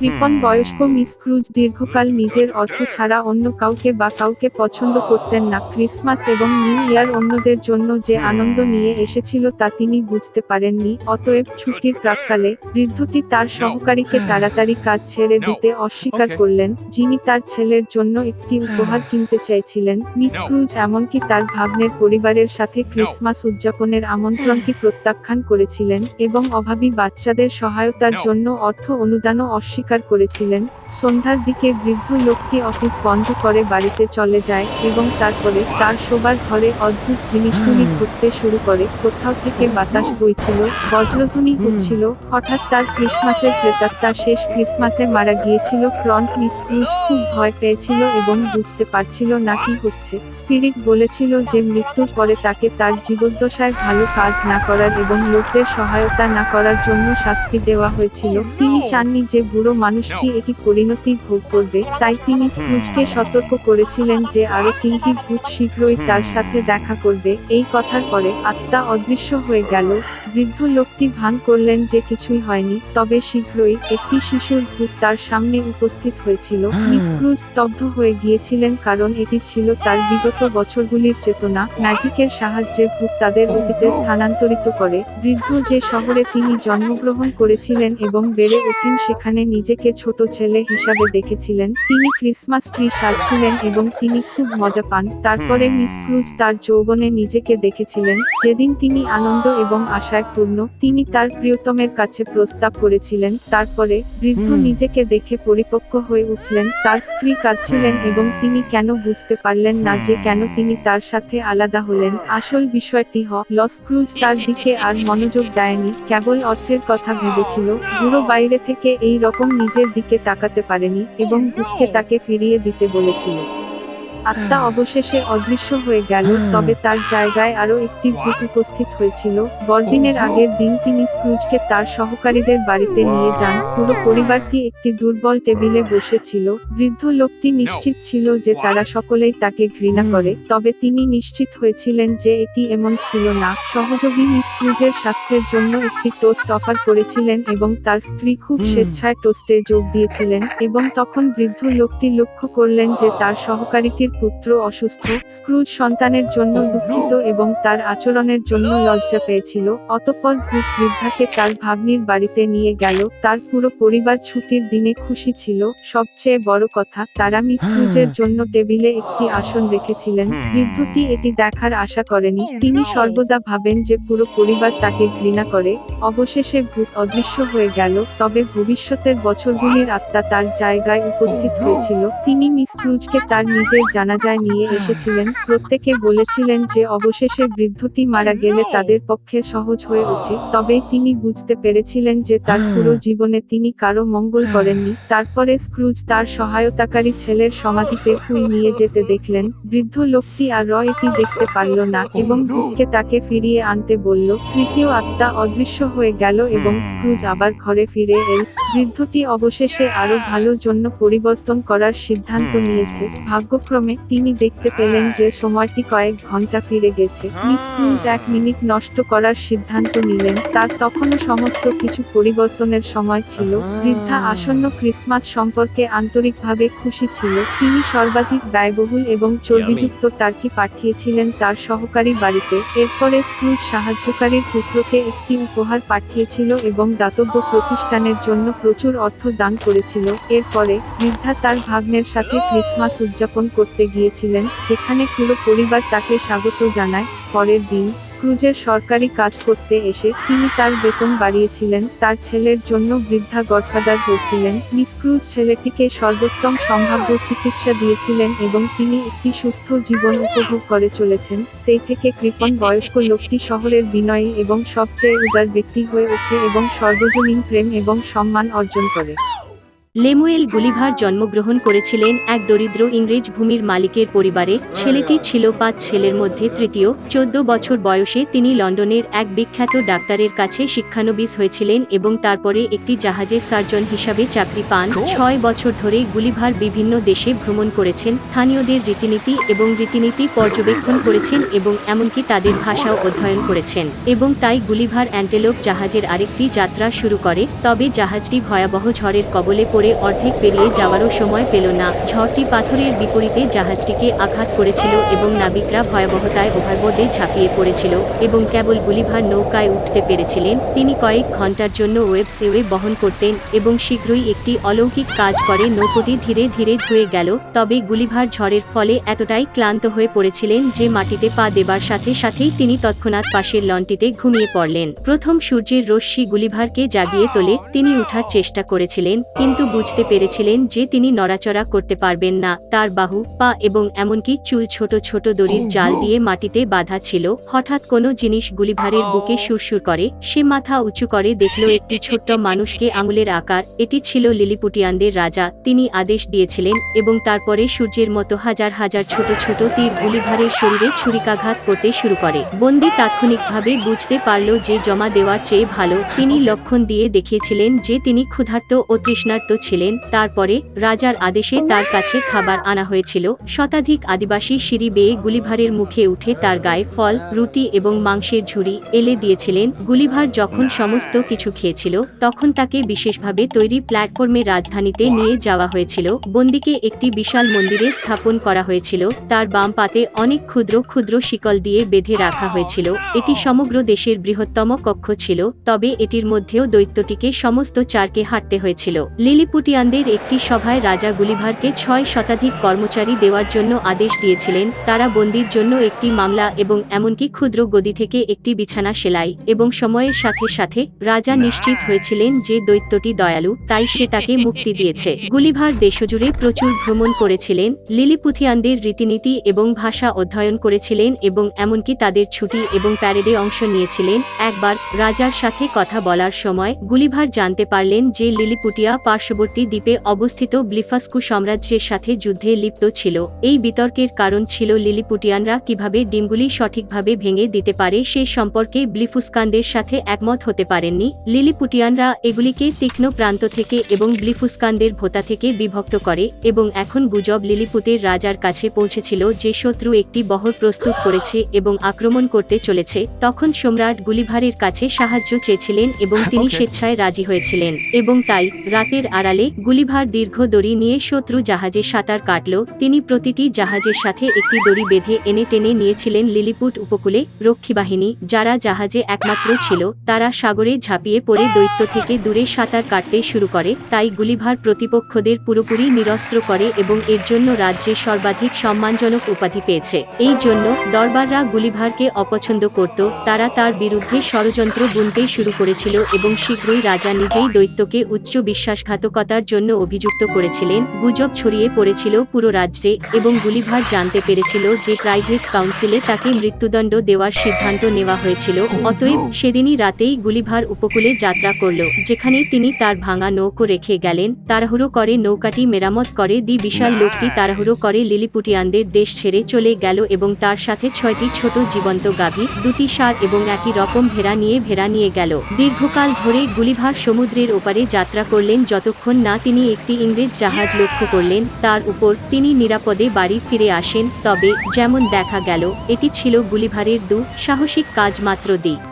কৃপণ বয়স্ক miss cruise দীর্ঘকাল নিজের অর্থ ছাড়া অন্য কাউকে বা কাউকে পছন্দ করতেন না। ক্রিসমাস এবং নিউ ইয়ার অন্যদের জন্য যে আনন্দ নিয়ে এসেছিল তা তিনি বুঝতে পারেননি অতএব ছুটির প্রাককালে বৃদ্ধটি তার সহকারীকে তাড়াতাড়ি কাজ ছেড়ে দিতে অস্বীকার করলেন যিনি তার ছেলের জন্য একটি উপহার কিনতে চাইছিলেন মিস ক্রুজ এমনকি তার ভাগ্নের পরিবারের সাথে ক্রিসমাস উদযাপনের আমন্ত্রণটি প্রত্যাখ্যান করেছিলেন এবং অভাবী বাচ্চাদের সহায়তার জন্য অর্থ অনুদানও অস্বীকার করেছিলেন। সন্ধ্যার দিকে বৃদ্ধ লোকটি অফিস বন্ধ করে বাড়িতে চলে যায় এবং তারপরে তার শোবার ঘরে অদ্ভুত জিনিসগুলি ঘুরতে শুরু করে। কোথাও থেকে বাতাস বইছিল বজ্রধ্বনি হচ্ছিল হঠাৎ তার ক্রিসমাসের প্রেতাত্মা শেষ ক্রিসমাসে মারা গিয়েছিল। ফ্রন্ট মিস ক্রুজ খুব ভয় পেয়েছিল এবং বুঝতে পারছিল না কি হচ্ছে। স্পিরিট বলেছিল যে মৃত্যুর পরে তাকে তার জীবদ্দশায় ভালো কাজ না করার এবং লোকদের সহায়তা না করার জন্য শাস্তি দেওয়া হয়েছিল। তিনি চাননি যে বুড়ো মানুষটি একটি পরিণতি ভোগ করবে তাই তিনি স্ক্রুজকে সতর্ক করেছিলেন যে আরও তিনটি ভূত শীঘ্রই তার সাথে দেখা করবে। এই কথার পরে আত্মা অদৃশ্য হয়ে গেল। বৃদ্ধ লোকটি ভান করলেন যে কিছুই হয়নি তবে শীঘ্রই একটি শিশুর ভূত তার সামনে উপস্থিত হয়েছিল। মিস ক্রুজ স্তব্ধ হয়ে গিয়েছিলেন কারণ এটি ছিল তার বিগত বছরগুলির চেতনা। ম্যাজিকের সাহায্যে ভূত তাদের অতীতে স্থানান্তরিত করে। বৃদ্ধ যে শহরে তিনি জন্মগ্রহণ করেছিলেন এবং বেড়ে ওঠেন সেখানে নিজেকে ছোট ছেলে হিসাবে দেখেছিলেন। তিনি ক্রিসমাস ট্রি সাজছিলেন এবং তিনি খুব মজা পান। তারপরে মিস ক্রুজ তার যৌবনে নিজেকে দেখেছিলেন। যেদিন তিনি আনন্দ এবং আশায় পূর্ণ তিনি তার প্রিয়তমের কাছে প্রস্তাব করেছিলেন। তারপরে বৃদ্ধ নিজেকে দেখে পরিপক্ক হয়ে উঠলেন। তার স্ত্রী কাঁদছিলেন এবং তিনি কেন বুঝতে পারলেন না যে কেন তিনি তার সাথে আলাদা হলেন। আসল বিষয়টি হ লস ক্রুজ তার দিকে আর মনোযোগ দেয়নি কেবল অর্থের কথা ভেবেছিল। বুড়ো বাইরে থেকে এই রকম নিজের দিকে তাকাতে পারেনি এবং দুঃখে তাকে ফিরিয়ে দিতে বলেছিল। আত্মা অবশেষে অদৃশ্য হয়ে গেল তবে তার জায়গায় আরও একটি ভূত উপস্থিত হয়েছিল। বড়দিনের আগের দিন তিনি স্ক্রুজকে তার সহকারীদের বাড়িতে নিয়ে যান। পুরো পরিবারটি একটি দুর্বল টেবিলে বসেছিল। বৃদ্ধ লোকটি নিশ্চিত ছিল যে তারা সকলেই তাকে ঘৃণা করে তবে তিনি নিশ্চিত হয়েছিলেন যে এটি এমন ছিল না। সহযোগী মিস ক্রুজের স্বাস্থ্যের জন্য একটি টোস্ট অফার করেছিলেন এবং তার স্ত্রী খুব স্বেচ্ছায় টোস্টে যোগ দিয়েছিলেন এবং তখন বৃদ্ধ লোকটি লক্ষ্য করলেন যে তার সহকারীটির পুত্র অসুস্থ স্ক্রুজ সন্তানের জন্য দুঃখিত এবং তার আচরণের জন্য লজ্জা পেয়েছিল। অতঃপর ভূত বৃদ্ধাকে তার ভাগ্নির বাড়িতে নিয়ে গেল। তার পুরো পরিবার ছুটির দিনে খুশি ছিল। সবচেয়ে বড় কথা তারা মিস ক্রুজের জন্য টেবিলে একটি আসন রেখেছিলেন। বৃদ্ধটি এটি দেখার আশা করেনি। তিনি সর্বদা ভাবেন যে পুরো পরিবার তাকে ঘৃণা করে। অবশেষে ভূত অদৃশ্য হয়ে গেল। তবে ভবিষ্যতের বছরগুলির আত্মা তার জায়গায় উপস্থিত হয়েছিল। তিনি মিস ক্রুজকে তার নিজের জানাজায় নিয়ে এসেছিলেন। প্রত্যেকে বলেছিলেন যে অবশেষে বৃদ্ধটি মারা গেলে তাদের পক্ষে সহজ হয়ে ওঠে। তবে তিনি বুঝতে পেরেছিলেন যে তার পুরো জীবনে তিনি কারও মঙ্গল করেননি। তারপরে স্ক্রুজ তার সহায়তাকারী ছেলের সমাধিতে ফুল নিয়ে যেতে দেখলেন, বৃদ্ধ লোকটি আর র এটি দেখতে পারল না এবং ভূতকে তাকে ফিরিয়ে আনতে বলল, তৃতীয় আত্মা অদৃশ্য হয়ে গেল এবং স্ক্রুজ আবার ঘরে ফিরে এল। বৃদ্ধটি অবশেষে আরও ভালো জন্য পরিবর্তন করার সিদ্ধান্ত নিয়েছে। ভাগ্যক্রমে তিনি দেখতে পেলেন যে সময়টি কয়েক ঘণ্টা ফিরে গেছে। মিস ক্রুজ এক মিনিট নষ্ট করার সিদ্ধান্ত নিলেন। তার তখনও সমস্ত কিছু পরিবর্তনের সময় ছিল। বৃদ্ধা আসন্ন ক্রিসমাস সম্পর্কে আন্তরিকভাবে খুশি ছিল। তিনি সর্বাধিক ব্যয়বহুল এবং চর্বিযুক্ত টার্কি পাঠিয়েছিলেন তার সহকারী বাড়িতে। এরপরে স্ক্রুজ সাহায্যকারীর পুত্রকে একটি উপহার পাঠিয়েছিল এবং দাতব্য প্রতিষ্ঠানের জন্য প্রচুর অর্থ দান করেছিল। এরপরে বৃদ্ধা তার ভাগ্নের সাথে ক্রিসমাস উদযাপন করতে গিয়েছিলেন, যেখানে পুরো পরিবার তাকে স্বাগত জানায়। পরের দিন, স্ক্রুজের সরকারি কাজ করতে এসে তিনি তার বেতন বাড়িয়েছিলেন, তার ছেলের জন্য বৃদ্ধা গডফাদার হয়েছিলেন মিসক্রুজ ছেলেটিকে সর্বোত্তম সম্ভাব্য চিকিৎসা দিয়েছিলেন এবং তিনি একটি সুস্থ জীবন উপভোগ করে চলেছেন। সেই থেকে কৃপন বয়স্ক লোকটি শহরের বিনয়ী এবং সবচেয়ে উদার ব্যক্তি হয়ে ওঠে এবং সর্বজনীন প্রেম এবং সম্মান অর্জন করে। লেমুয়েল গুলিভার জন্মগ্রহণ করেছিলেন এক দরিদ্র ইংরেজ ভূমির মালিকের পরিবারে। ছেলেটি ছিল পাঁচ ছেলের মধ্যে তৃতীয়। চোদ্দ বছর বয়সে তিনি লন্ডনের এক বিখ্যাত ডাক্তারের কাছে শিক্ষানবিশ হয়েছিলেন এবং তারপরে একটি জাহাজের সার্জন হিসাবে চাকরি পান। ছয় বছর ধরে গুলিভার বিভিন্ন দেশে ভ্রমণ করেছেন স্থানীয়দের রীতিনীতি এবং রীতিনীতি পর্যবেক্ষণ করেছেন এবং এমনকি তাদের ভাষাও অধ্যয়ন করেছেন এবং তাই গুলিভার অ্যান্টেলোপ জাহাজের আরেকটি যাত্রা শুরু করে। তবে জাহাজটি ভয়াবহ ঝড়ের কবলে পড়ে অর্ধেক পেরিয়ে যাওয়ারও সময় পেল না। ঝড়টি পাথরের বিপরীতে জাহাজটিকে আঘাত করেছিল এবং নাবিকরা ভয়াবহতায় ওভারবোর্ডে ঝাঁপিয়ে পড়েছিল এবং কেবল গুলিভার নৌকায় উঠতে পেরেছিলেন। তিনি কয়েক ঘণ্টার জন্য ওয়েব সেওয়ে বহন করতেন এবং শীঘ্রই একটি অলৌকিক কাজ করে। নৌকোটি ধীরে ধীরে ধুয়ে গেল, তবে গুলিভার ঝড়ের ফলে এতটাই ক্লান্ত হয়ে পড়েছিলেন যে মাটিতে পা দেবার সাথে সাথেই তিনি তৎক্ষণাৎ পাশের লনটিতে ঘুমিয়ে পড়লেন। প্রথম সূর্যের রশ্মি গুলিভারকে জাগিয়ে তোলে। তিনি উঠার চেষ্টা করেছিলেন, কিন্তু বুঝতে পেরেছিলেন যে তিনি নড়াচড়া করতে পারবেন না। তার বাহু পা এবং এমনকি চুল ছোট ছোট দড়ির জাল দিয়ে মাটিতে বাঁধা ছিল। হঠাৎ কোনো জিনিস গুলিভারের বুকে সুরসুর করে সে মাথা উঁচু করে দেখল একটি ছোট্ট মানুষকে আঙুলের আকার এটি ছিল লিলিপুটিয়ানদের রাজা তিনি আদেশ দিয়েছিলেন এবং তারপরে সূর্যের মতো হাজার হাজার ছোট ছোট তীর গুলিভারের শরীরে ছুরিকাঘাত করতে শুরু করে। বন্দি তাৎক্ষণিকভাবে বুঝতে পারল যে জমা দেওয়ার চেয়ে ভালো। তিনি লক্ষণ দিয়ে দেখিয়েছিলেন যে তিনি ক্ষুধার্ত ও তৃষ্ণার্ত ছিলেন। তারপরে রাজার আদেশে তার কাছে খাবার আনা হয়েছিল। শতাধিক আদিবাসী সিঁড়ি বেয়ে গুলিভারের মুখে উঠে তার গায়ে ফল, রুটি এবং মাংসের ঝুড়ি এলে দিয়েছিলেন। গুলিভার যখন সমস্ত কিছু খেয়েছিল, তখন তাকে বিশেষভাবে তৈরি প্ল্যাটফর্মে রাজধানীতে নিয়ে যাওয়া হয়েছিল। বন্দিকে একটি বিশাল মন্দিরে স্থাপন করা হয়েছিল। তার বাম পাতে অনেক ক্ষুদ্র ক্ষুদ্র শিকল দিয়ে বেঁধে রাখা হয়েছিল। এটি সমগ্র দেশের বৃহত্তম কক্ষ ছিল, তবে এটির মধ্যেও দৈত্যটিকে সমস্ত চারকে হাঁটতে হয়েছিল। লিলিপুটিয়ানদের একটি সভায় রাজা গুলিভারকে ছয় শতাধিক কর্মচারী দেওয়ার জন্য আদেশ দিয়েছিলেন। তারা বন্দির জন্য একটি মামলা এবং এমনকি ক্ষুদ্র গদি থেকে একটি বিছানা সেলাই এবং সময়ের সাথে সাথে রাজা নিশ্চিত হয়েছিলেন যে দৈত্যটি দয়ালু তাই সে তাকে মুক্তি দিয়েছে। গুলিভার দেশজুড়ে প্রচুর ভ্রমণ করেছিলেন লিলিপুথিয়ানদের রীতিনীতি এবং ভাষা অধ্যয়ন করেছিলেন এবং এমনকি তাদের ছুটি এবং প্যারেডে অংশ নিয়েছিলেন। একবার রাজার সাথে কথা বলার সময় গুলিভার জানতে পারলেন যে লিলিপুটিয়া পার্শ্ববর্তী দ্বীপে অবস্থিত ব্লিফাস্কু সাম্রাজ্যের সাথে যুদ্ধে লিপ্ত ছিল। এই বিতর্কের কারণ ছিল লিলিপুটিয়ানরা কীভাবে ডিমগুলি সঠিকভাবে ভেঙে দিতে পারে সে সম্পর্কে ব্লিফুস্কানদের সাথে একমত হতে পারেননি। লিলিপুটিয়ানরা এগুলিকে তীক্ষ্ণ প্রান্ত থেকে এবং ব্লিফুস্কানদের ভোতা থেকে বিভক্ত করে এবং এখন গুজব লিলিপুতের রাজার কাছে পৌঁছেছিল যে শত্রু একটি বহর প্রস্তুত করেছে এবং আক্রমণ করতে চলেছে। তখন সম্রাট গুলিভারের কাছে সাহায্য চেয়েছিলেন এবং তিনি স্বেচ্ছায় রাজি হয়েছিলেন এবং তাই রাতের আড়ালে গুলিভার দীর্ঘ দড়ি নিয়ে শত্রু জাহাজে সাঁতার কাটল। তিনি প্রতিটি জাহাজের সাথে একটি দড়ি বেঁধে এনে টেনে নিয়েছিলেন লিলিপুট উপকূলে রক্ষী বাহিনী যারা জাহাজে একমাত্র ছিল। তারা সাগরে ঝাঁপিয়ে পড়ে দৈত্য থেকে দূরে সাঁতার কাটতে শুরু করে। তাই গুলিভার প্রতিপক্ষদের পুরোপুরি নিরস্ত্র করে এবং এর জন্য রাজ্যে সর্বাধিক সম্মানজনক উপাধি পেয়েছে। এই জন্য দরবাররা গুলিভারকে অপছন্দ করত। তারা তার বিরুদ্ধে ষড়যন্ত্র বুনতে শুরু করেছিল এবং শীঘ্রই রাজা নিজেই দৈত্যকে উচ্চ বিশ্বাসঘাতকতার জন্য অভিযুক্ত করেছিলেন, গুজব ছড়িয়ে পড়েছিল পুরো রাজ্যে এবং গুলিভার জানতে পেরেছিল যে প্রাইভেট কাউন্সিলে তাকে মৃত্যুদণ্ড দেওয়ার সিদ্ধান্ত নেওয়া হয়েছিল, অতএব সেদিনই রাতেই গুলিভার উপকূলে যাত্রা করল, যেখানে তিনি তার ভাঙা নৌকো রেখে গেলেন, তাড়াহুড়ো করে নৌকাটি মেরামত করে দি বিশাল লোকটি তাড়াহুড়ো করে লিলিপুটিয়ানদের দেশ ছেড়ে চলে গেল এবং তার সাথে ছয়টি ছোট জীবন্ত গাভী, দুটি সার এবং একই রকম ভেড়া নিয়ে ভেড়া নিয়ে গেল, দীর্ঘকাল ধরে গুলিভার সমুদ্রের ওপারে যাত্রা করলেন যতক্ষণ না তিনি একটি ইংরেজ জাহাজ লক্ষ্য করলেন, তার উপর তিনি নিরাপদে বাড়ি ফিরে আসেন, তবে যেমন দেখা গেল, এটি ছিল গুলিভারের দু সাহসিক কাজ মাত্র দিক।